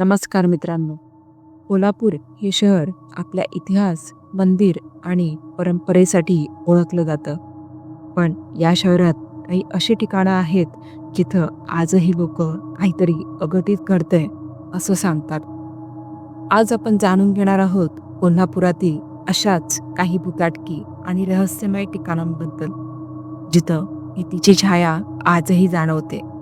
नमस्कार मित्रांनो. कोल्हापूर हे शहर आपल्या इतिहास मंदिर आणि परंपरेसाठी ओळखलं जातं. पण या शहरात काही अशी ठिकाणं आहेत जिथं आजही लोक काहीतरी अगतीत घडतंय असं सांगतात. आज आपण जाणून घेणार आहोत कोल्हापुरातील अशाच काही भूताटकी आणि रहस्यमय ठिकाणांबद्दल जिथं भीतीची छाया आजही जाणवते.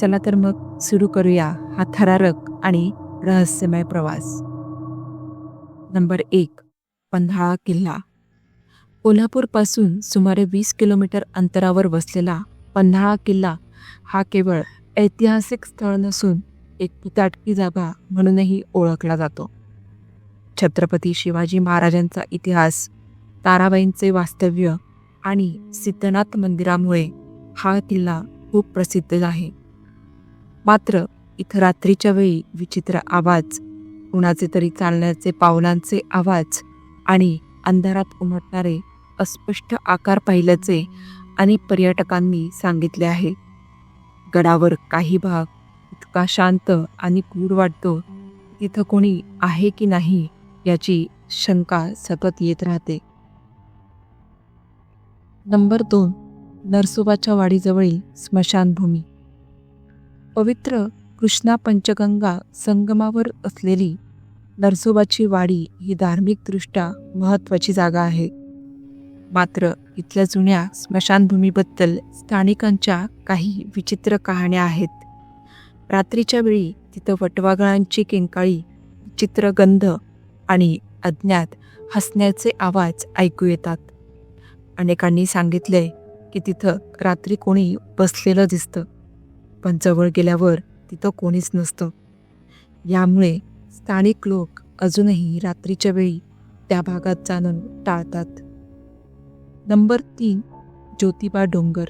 चला तर मग सुरू करूया हा थरारक आणि रहस्यमय प्रवास. नंबर एक पन्हाळा किल्ला. कोल्हापूरपासून सुमारे वीस किलोमीटर अंतरावर वसलेला पन्हाळा किल्ला हा केवळ ऐतिहासिक स्थळ नसून एक पिताटकी जागा म्हणूनही ओळखला जातो. छत्रपती शिवाजी महाराजांचा इतिहास ताराबाईंचे वास्तव्य आणि सिद्धनाथ मंदिरामुळे हा किल्ला खूप प्रसिद्ध आहे. मात्र इथं रात्रीच्या वेळी विचित्र आवाज कुणाचे तरी चालण्याचे पावलांचे आवाज आणि अंधारात उमटणारे अस्पष्ट आकार पाहिल्याचे अनेक पर्यटकांनी सांगितले आहे. गडावर काही भाग इतका शांत आणि गूढ वाटतो तिथं कोणी आहे की नाही याची शंका सतत येत राहते. नंबर दोन नरसोबाच्या वाडीजवळील स्मशानभूमी. पवित्र कृष्णा पंचगंगा संगमावर असलेली नरसोबाची वाडी ही धार्मिकदृष्ट्या महत्त्वाची जागा आहे. मात्र इथल्या जुन्या स्मशानभूमीबद्दल स्थानिकांच्या काही विचित्र कहाण्या आहेत. रात्रीच्या वेळी तिथं वटवागळांची किंकाळी विचित्र गंध आणि अज्ञात हसण्याचे आवाज ऐकू येतात. अनेकांनी सांगितले की तिथं रात्री कोणी बसलेलं दिसतं. पण जवळ गेल्यावर तिथं कोणीच नसतं. यामुळे स्थानिक लोक अजूनही रात्रीच्या वेळी त्या भागात जाणं टाळतात. नंबर तीन ज्योतिबा डोंगर.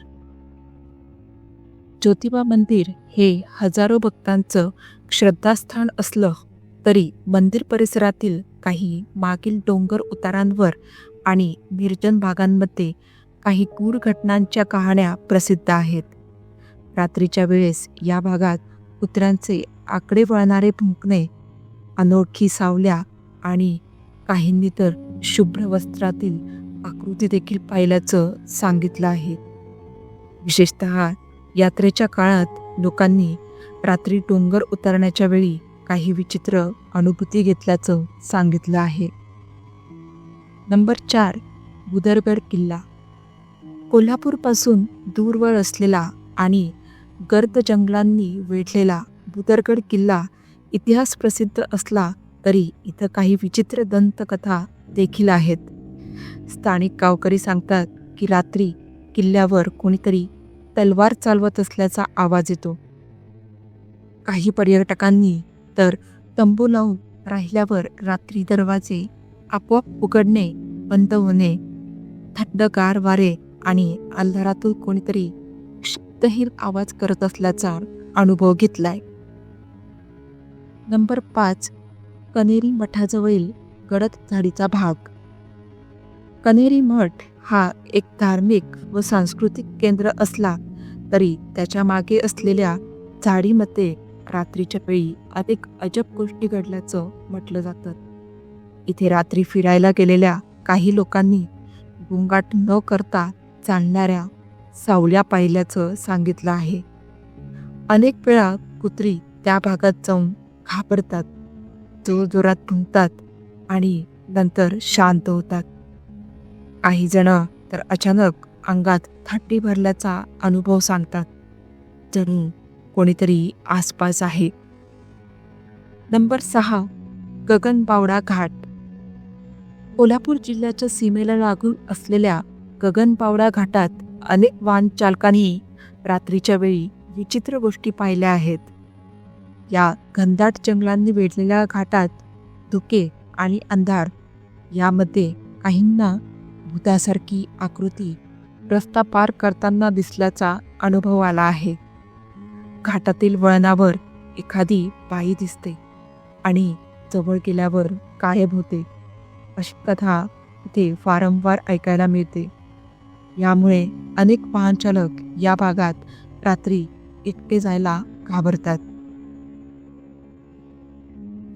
ज्योतिबा मंदिर हे हजारो भक्तांचं श्रद्धास्थान असलं तरी मंदिर परिसरातील काही मागील डोंगर उतारांवर आणि निर्जन भागांमध्ये काही गूढ घटनांच्या कहाण्या प्रसिद्ध आहेत. रात्रीच्या वेळेस या भागात कुत्र्यांचे आकडे वळणारे भुंकणे अनोळखी सावल्या आणि काहींनी तर शुभ्र वस्त्रातील आकृती देखील पाहिल्याचं सांगितलं आहे. विशेषत यात्रेच्या काळात लोकांनी रात्री डोंगर उतरण्याच्या वेळी काही विचित्र अनुभूती घेतल्याचं सांगितलं आहे. नंबर चार बुदरगड किल्ला. कोल्हापूरपासून दूरवर असलेला आणि गर्द जंगलांनी वेढलेला भुदरगड किल्ला इतिहास प्रसिद्ध असला तरी इथं काही विचित्र दंतकथा देखील आहेत. स्थानिक गावकरी सांगतात की रात्री किल्ल्यावर कोणीतरी तलवार चालवत असल्याचा आवाज येतो. काही पर्यटकांनी तर तंबू लावून राहिल्यावर रात्री दरवाजे आपोआप उघडणे बंद होणे थंडगार वारे आणि अंधारातून कोणीतरी शब्दहीन आवाज करत असल्याचा अनुभव घेतलाय. नंबर पाच कनेरी मठाजवळील गडद झाडीचा भाग. कनेरी मठ हा एक धार्मिक व सांस्कृतिक केंद्र असला तरी त्याच्यामागे असलेल्या झाडीमध्ये रात्रीच्या वेळी अनेक अजब गोष्टी घडल्याचं म्हटलं जातं. इथे रात्री फिरायला गेलेल्या काही लोकांनी गुंगाट न करता चालणाऱ्या सावल्या पाहिल्याचं सांगितलं आहे. अनेक वेळा कुत्री त्या भागात जाऊन घाबरतात जोरजोरात भुंकतात आणि नंतर शांत होतात. काही जण तर अचानक अंगात थट्टी भरल्याचा अनुभव सांगतात. जणू कोणीतरी आसपास आहे. नंबर सहा गगनबावडा घाट. कोल्हापूर जिल्ह्याच्या सीमेला लागून असलेल्या गगनबावडा घाटात अनेक वाहन चालकांनी रात्रीच्या वेळी विचित्र गोष्टी पाहिल्या आहेत. या घनदाट जंगलांनी वेढलेल्या घाटात धुके आणि अंधार यामध्ये काहींना भूतासारखी आकृती रस्ता पार करताना दिसल्याचा अनुभव आला आहे. घाटातील वळणावर एखादी बाई दिसते आणि जवळ गेल्यावर गायब होते. अशी कथा इथे वारंवार ऐकायला मिळते. यामुळे अनेक वाहनचालक या भागात रात्री एकटे जायला घाबरतात.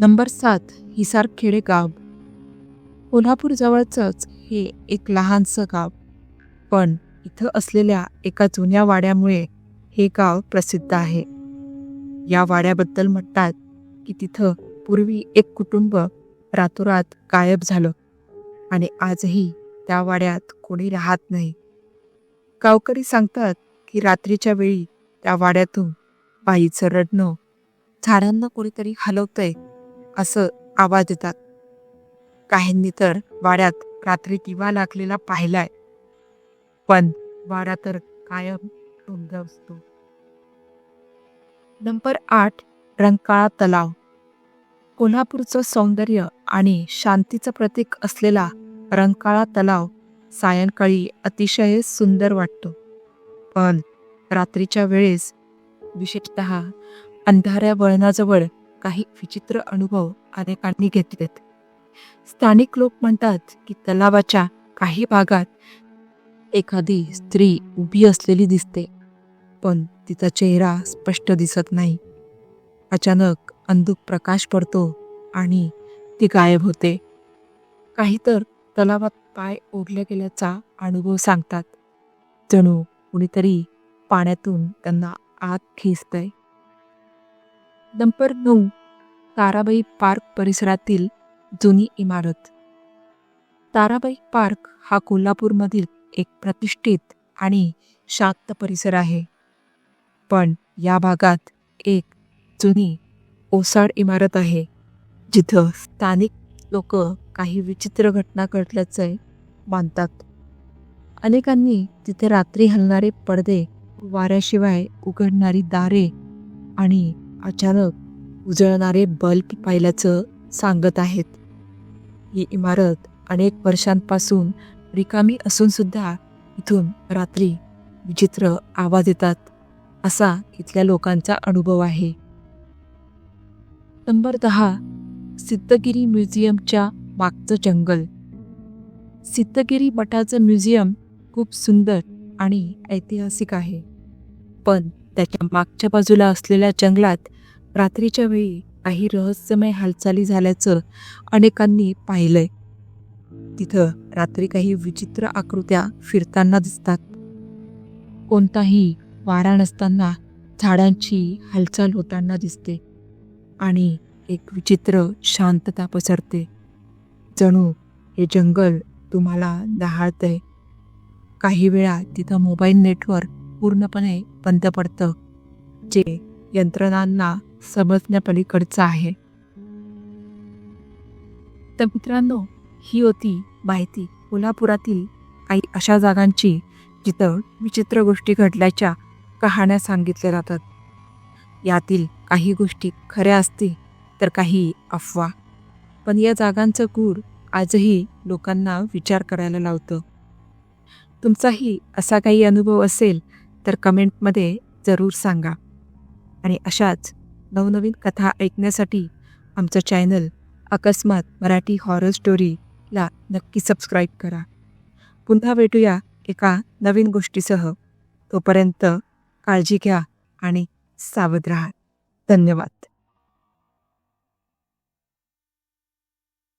नंबर सात हिसारखेडे गाव कोल्हापूरजवळचंच हे एक लहानसं गाव. पण इथं असलेल्या एका जुन्या वाड्यामुळे हे गाव प्रसिद्ध आहे. या वाड्याबद्दल म्हणतात की तिथं पूर्वी एक कुटुंब रातोरात गायब झालं आणि आजही त्या वाड्यात कोणी राहत नाही. गावकरी सांगतात की रात्रीच्या वेळी त्या वाड्यातून बाईचं रडणं झाडांना कोणीतरी हलवतंय असं आवाज येतात काहींनी तर वाड्यात रात्री दिवा लागलेला पाहिलाय. पण वाडा तर कायम बंद असतो. नंबर आठ रंकाळा तलाव. कोल्हापूरचं सौंदर्य आणि शांतीचं प्रतीक असलेला रंकाळा तलाव सायंकाळी अतिशय सुंदर वाटतो. पण रात्रीच्या वेळेस विशेषत अंधाऱ्या वळणाजवळ काही विचित्र अनुभव अनेकांनी घेतलेत. स्थानिक लोक म्हणतात की तलावाच्या काही भागात एखादी स्त्री उभी असलेली दिसते पण तिचा चेहरा स्पष्ट दिसत नाही. अचानक अंधुक प्रकाश पडतो आणि ती गायब होते. काही तर तलावात पाय ओढल्या गेल्याचा अनुभव सांगतात. जणू कुणीतरी पाण्यातून त्यांना आत खेचतंय. नंबर नऊ ताराबाई पार्क परिसरातील जुनी इमारत. ताराबाई पार्क हा कोल्हापूरमधील एक प्रतिष्ठित आणि शांत परिसर आहे. पण या भागात एक जुनी ओसाड इमारत आहे जिथं स्थानिक लोक काही विचित्र घटना घडल्याचे मानतात. अनेकांनी तिथे रात्री हलणारे पडदे वाऱ्याशिवाय उघडणारी दारे आणि अचानक उजळणारे बल्ब पाहिल्याचं सांगत आहेत. ही इमारत अनेक वर्षांपासून रिकामी असून सुद्धा इथून रात्री विचित्र आवाज येतात असा इथल्या लोकांचा अनुभव आहे. नंबर दहा सिद्धगिरी म्युझियमच्या मागचं जंगल. सिद्धगिरी मठाचं म्युझियम खूप सुंदर आणि ऐतिहासिक आहे. पण त्याच्या मागच्या बाजूला असलेल्या जंगलात रात्रीच्या वेळी काही रहस्यमय हालचाली झाल्याचं अनेकांनी पाहिलंय. तिथं रात्री काही विचित्र आकृत्या फिरताना दिसतात. कोणताही वारा नसताना झाडांची हालचाल होताना दिसते आणि एक विचित्र शांतता पसरते. जणू हे जंगल तुम्हाला दहाळतंय. काही वेळा तिथं मोबाईल नेटवर्क पूर्णपणे बंद पडतं जे यंत्रणांना समजण्यापलीकडचं आहे. तर मित्रांनो ही होती माहिती कोल्हापुरातील काही अशा जागांची जिथं विचित्र गोष्टी घडल्याच्या कहाण्या सांगितल्या जातात. यातील काही गोष्टी खऱ्या असतील तर काही अफवा. पण या जागांचं गूढ आजही लोकांना विचार करायला लावतं. तुमचाही असा काही अनुभव असेल तर कमेंटमध्ये जरूर सांगा. आणि अशाच नवनवीन कथा ऐकण्यासाठी आमचं चॅनल अकस्मात मराठी हॉरर स्टोरीला नक्की सबस्क्राईब करा. पुन्हा भेटूया एका नवीन गोष्टीसह. तोपर्यंत काळजी घ्या आणि सावध राहा. धन्यवाद.